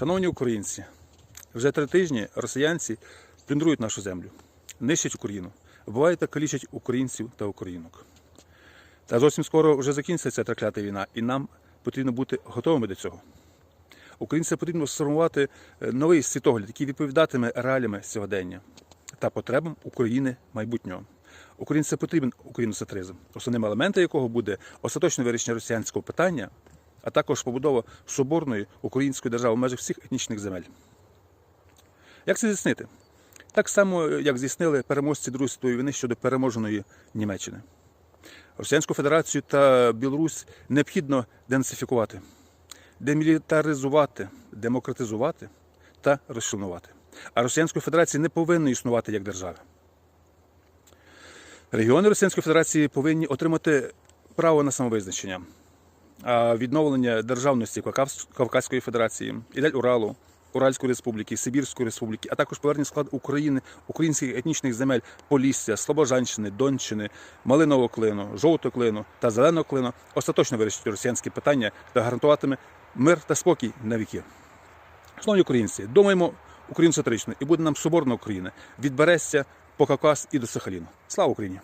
Шановні українці, вже три тижні росіянці плюндрують нашу землю, нищать Україну, вбивають та калічать українців та українок. Та зовсім скоро вже закінчиться ця траклята війна, і нам потрібно бути готовими до цього. Українцям потрібно сформувати е, новий світогляд, який відповідатиме реаліями сьогодення та потребам України майбутнього. Українцям потрібен україноцентризм, основним елементом якого буде остаточне вирішення росіянського питання, а також побудова соборної української держави в межах всіх етнічних земель. Як це здійснити? Так само, як здійснили переможці Другої світової війни щодо переможеної Німеччини. Росіянську Федерацію та Білорусь необхідно денацифікувати, демілітаризувати, демократизувати та розчленувати. А Росіянської Федерації не повинно існувати як держави. Регіони Російської Федерації повинні отримати право на самовизначення, відновлення державності Кавказької Федерації, Ілель Уралу, Уральської Республіки, Сибірської Республіки, а також повернення склад України, українських етнічних земель Полісся, Слобожанщини, Донщини, Малинового клину, Жовтого клину та Зеленого клину остаточно вирішить росіянські питання та гарантуватиме мир та спокій на віки. Шановні українці, думаємо українцентрично і буде нам соборна Україна від по Кавказ і до Сахаліну. Слава Україні!